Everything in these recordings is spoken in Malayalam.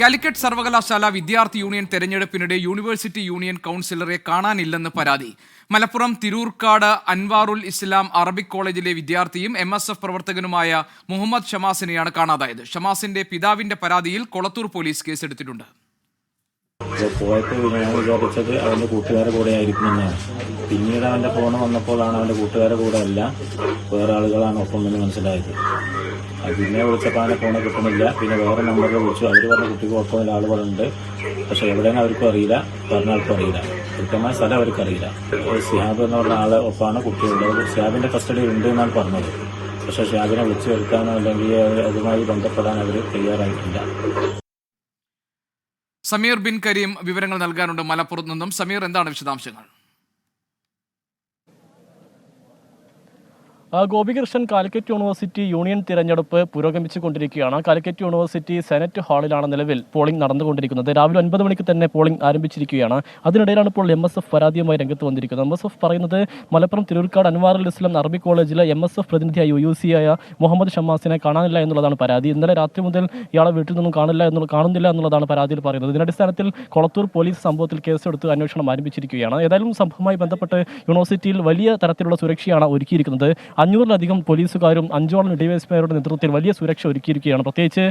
കാലിക്കറ്റ് സർവകലാശാല വിദ്യാർത്ഥി യൂണിയൻ തെരഞ്ഞെടുപ്പിനിടെ യൂണിവേഴ്സിറ്റി യൂണിയൻ കൗൺസിലറെ കാണാനില്ലെന്ന് പരാതി. മലപ്പുറം തിരൂർക്കാട് അൻവാറുൽ ഇസ്ലാം അറബിക് കോളേജിലെ വിദ്യാർത്ഥിയും എം എസ് എഫ് പ്രവർത്തകനുമായ മുഹമ്മദ് ഷമാസിനെയാണ് കാണാതായത്. ഷമാസിന്റെ പിതാവിന്റെ പരാതിയിൽ കൊളത്തൂർ പോലീസ് കേസെടുത്തിട്ടുണ്ട്. പോയപ്പോൾ ഞാൻ വിചാരിച്ചത് അവന്റെ കൂട്ടുകാരുടെ കൂടെ ആയിരിക്കുമെന്നാണ് പിന്നീട് അവന്റെ ഫോൺ വന്നപ്പോഴാണ് അവന്റെ കൂട്ടുകാരുടെ കൂടെ അല്ല വേറെ ആളുകളാണ് ഒപ്പം എന്ന് മനസ്സിലായത്. പിന്നെ വിളിച്ചപ്പോൾ അവന്റെ ഫോണ് കിട്ടുന്നില്ല. പിന്നെ വേറെ നമ്പറിൽ വിളിച്ചു. അവർ പറഞ്ഞ കുട്ടിക്ക് കുഴപ്പമില്ല ആളുകളുണ്ട് പക്ഷേ എവിടെയാണ് അവർക്കും അറിയില്ല പറഞ്ഞ ആൾക്കും അറിയില്ല. കൃത്യമായ സ്ഥലം അവർക്ക് അറിയില്ല. സിഹാബ് എന്ന് പറഞ്ഞ ആളെ ഒപ്പമാണ് കുട്ടിയുള്ളത് സിഹാബിന്റെ കസ്റ്റഡി ഉണ്ട് എന്നാണ് പറഞ്ഞത്. പക്ഷേ ഷിഹാബിനെ വിളിച്ചു വരുത്താനോ അല്ലെങ്കിൽ അതുമായി ബന്ധപ്പെടാൻ അവർ തയ്യാറായിട്ടില്ല. സമീർ ബിൻ കരീം വിവരങ്ങൾ നൽകാനുണ്ട് മലപ്പുറത്ത് നിന്നും. സമീർ എന്താണ് വിശദാംശങ്ങൾ? ഗോപികൃഷ്ണൻ കാലിക്കറ്റ് യൂണിവേഴ്സിറ്റി യൂണിയൻ തിരഞ്ഞെടുപ്പ് പുരോഗമിച്ചുകൊണ്ടിരിക്കുകയാണ്. കാലിക്കറ്റ് യൂണിവേഴ്സിറ്റി സെനറ്റ് ഹാളിലാണ് നിലവിൽ പോളിംഗ് നടന്നുകൊണ്ടിരിക്കുന്നത്. രാവിലെ ഒൻപത് മണിക്ക് തന്നെ പോളിംഗ് ആരംഭിച്ചിരിക്കുകയാണ്. അതിനിടയിലാണ് ഇപ്പോൾ എം എസ് എഫ് പരാതിയുമായി രംഗത്ത് വന്നിരിക്കുന്നത്. എം എസ് എഫ് പറയുന്നത് മലപ്പുറം തിരൂർക്കാട് അൻവാറുൽ ഇസ്ലാം അറബി കോളേജിലെ എം എസ് എഫ് പ്രതിനിധിയായ യു യു സി ആയ മുഹമ്മദ് ഷമാസിനെ കാണാനില്ല എന്നുള്ളതാണ് പരാതി. ഇന്നലെ രാത്രി മുതൽ ഇയാളെ വീട്ടിൽ നിന്നും കാണില്ല എന്നുള്ള കാണുന്നില്ല എന്നുള്ളതാണ് പരാതിയിൽ പറയുന്നത്. ഇതിനടിസ്ഥാനത്തിൽ കൊളത്തൂർ പോലീസ് സംഭവത്തിൽ കേസെടുത്ത് അന്വേഷണം ആരംഭിച്ചിരിക്കുകയാണ്. ഏതായാലും സംഭവവുമായി ബന്ധപ്പെട്ട് യൂണിവേഴ്സിറ്റിയിൽ വലിയ തരത്തിലുള്ള സുരക്ഷയാണ് ഒരുക്കിയിരിക്കുന്നത്. അഞ്ഞൂറിലധികം പോലീസുകാരും അഞ്ചോളം ഡിവൈഎസ്പിമാരുടെ നേതൃത്വത്തിൽ വലിയ സുരക്ഷ ഒരുക്കിയിരിക്കുകയാണ്. പ്രത്യേകിച്ച്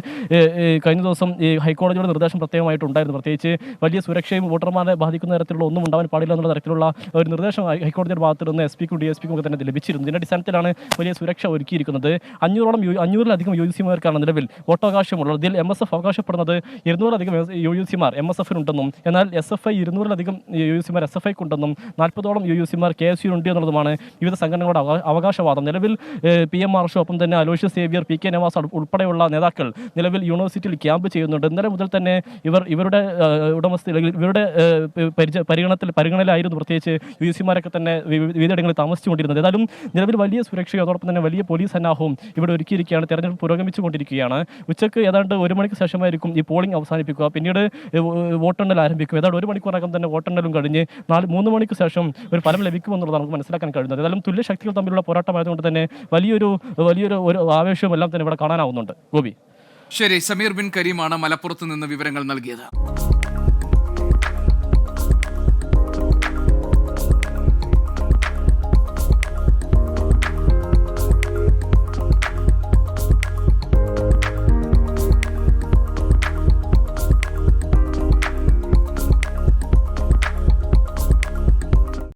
കഴിഞ്ഞ ദിവസം ഈ ഹൈക്കോടതിയുടെ നിർദ്ദേശം പ്രത്യേകമായിട്ടുണ്ടായിരുന്നു. പ്രത്യേകിച്ച് വലിയ സുരക്ഷയും വോട്ടർമാരെ ബാധിക്കുന്ന തരത്തിലുള്ള ഒന്നും ഉണ്ടാവാൻ പാടില്ല എന്നുള്ള തരത്തിലുള്ള ഒരു നിർദ്ദേശം ഹൈക്കോടതിയുടെ ഭാഗത്ത് നിന്ന് എസ് പിക്കും ഡി എസ് പിക്കും ഒക്കെ തന്നെ ലഭിച്ചിരുന്നു. ഇതിന്റെ അടിസ്ഥാനത്തിലാണ് വലിയ സുരക്ഷ ഒരുക്കിയിരിക്കുന്നത്. അഞ്ഞൂറോളം യു അഞ്ഞൂറിലധികം യു സിമാർക്കാണ് നിലവിൽ വോട്ടവകാശമുള്ളത്. ഇതിൽ എം എസ് എഫ് അവകാശപ്പെടുന്നത് ഇരുന്നൂറിലധികം യു യു സിമാർ എം എസ് എഫിനുണ്ടെന്നും എന്നാൽ എസ് എഫ് ഐ ഇരുന്നൂറിലധികം യു സിമാർ എസ് എഫ് ഐക്കുണ്ടെന്നും നാൽപ്പതോളം യു യു സിമാർ കെ എസ് യു ഉണ്ട് എന്നുള്ളതുമാണ് വിവിധ സംഘടനകളുടെ അവകാ- അവകാശവാദം നിലവിൽ പി എം മാർഷോ ഒപ്പം തന്നെ അലോഷ്യസ് സേവ്യർ പി കെ നവാസ് ഉൾപ്പെടെയുള്ള നേതാക്കൾ നിലവിൽ യൂണിവേഴ്സിറ്റിയിൽ ക്യാമ്പ് ചെയ്യുന്നുണ്ട്. ഇന്നലെ മുതൽ തന്നെ ഇവർ ഇവരുടെ ഉടമസ്ഥ ഇവരുടെ പരിചയ പരിഗണത്തിൽ പരിഗണനയിലായിരുന്നു പ്രത്യേകിച്ച് യു സിമാരൊക്കെ തന്നെ വിവിധ വിവിധയിടങ്ങളിൽ താമസിച്ചുകൊണ്ടിരുന്നത്. ഏതായാലും നിലവിൽ വലിയ സുരക്ഷയും അതോടൊപ്പം തന്നെ വലിയ പോലീസ് സന്നാഹവും ഇവിടെ ഒരുക്കിയിരിക്കുകയാണ്. തെരഞ്ഞെടുപ്പ് പുരോഗമിച്ചുകൊണ്ടിരിക്കുകയാണ് ഉച്ചയ്ക്ക് ഏതാണ്ട് ഒരു മണിക്ക് ശേഷമായിരിക്കും ഈ പോളിംഗ് അവസാനിപ്പിക്കുക. പിന്നീട് വോട്ടെണ്ണൽ ആരംഭിക്കും. ഏതാണ്ട് ഒരു മണിക്കൂറകം തന്നെ വോട്ടെണ്ണലും കഴിഞ്ഞ് നാല് മൂന്ന് മണിക്ക് ശേഷം ഒരു ഫലം ലഭിക്കുമെന്നുള്ളതാണ് നമുക്ക് മനസ്സിലാക്കാൻ കഴിയുന്നത്. ഏതായാലും തുല്യ ശക്തികൾ തമ്മിലുള്ള പോരാട്ടമായതുകൊണ്ട് തന്നെ വലിയൊരു വലിയൊരു ഒരു ആവേശവും എല്ലാം തന്നെ ഇവിടെ കാണാനാവുന്നുണ്ട്. ഗോപി. ശരി സമീർ ബിൻ കരീമാണ് മലപ്പുറത്ത് നിന്ന് വിവരങ്ങൾ നൽകിയത്.